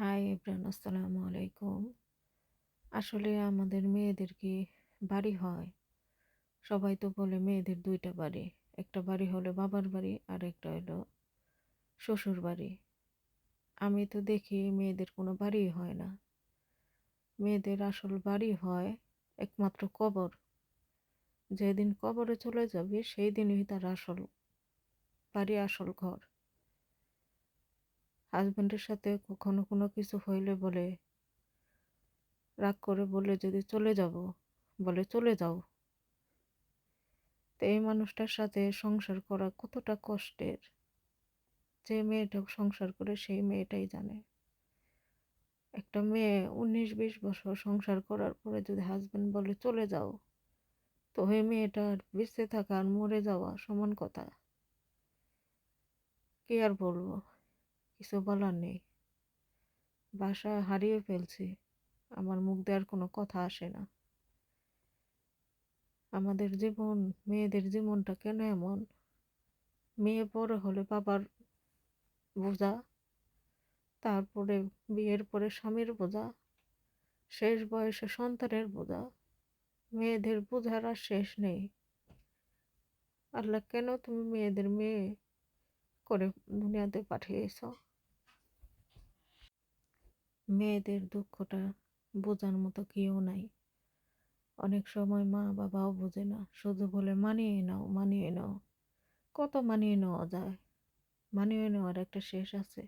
Hi everyone, আসসালামু আলাইকুম। আসলে আমাদের মেয়েদের কি বাড়ি হয়? সবাই তো বলে মেয়েদের দুইটা বাড়ি। একটা বাড়ি হলো বাবার বাড়ি, আর একটা হলো শ্বশুর বাড়ি। আমি তো দেখি মেয়েদের কোনো বাড়ি হয় না। মেয়েদের আসল বাড়ি হয় একমাত্র কবর। যেদিন কবরে চলে যাবে সেই দিনই তার আসল বাড়ি আসল ঘর। হাজব্যান্ডের সাথে কখনো কোনো কিছু হইলে বলে রাগ করে বলে যদি চলে যাব। বলে, চলে যাও। তো এই মানুষটার সাথে সংসার করা কতটা কষ্টের। যে মেয়েটা সংসার করে, সেই মেয়েটাই জানে। একটা মেয়ে উনিশ বিশ বছর সংসার করার পরে যদি হাজব্যান্ড বলে, চলে যাও, তো ওই মেয়েটার বেঁচে থাকা আর মরে যাওয়া সমান কথা। কি আর বলব? কিছু বলার নেই। বাসা হারিয়ে ফেলছি। আমার মুখ দেওয়ার কোনো কথা আসে না। আমাদের জীবন, মেয়েদের জীবনটা কেন এমন? মেয়ে বড় হলে বাবার বোঝা, তারপরে বিয়ের পরে স্বামীর বোঝা, শেষ বয়সে সন্তানের বোঝা। মেয়েদের বোঝার আর শেষ নেই। আল্লাহ কেন তুমি মেয়েদের মেয়ে করে দুনিয়াতে পাঠিয়েছ? মেয়েদের দুঃখটা বোঝার মতো কেউ নাই। অনেক সময় মা বাবাও বোঝে না, শুধু বলে, মানিয়ে নাও মানিয়ে নাও। কত মানিয়ে নেওয়া যায়? মানিয়ে নেওয়ার একটা শেষ আছে।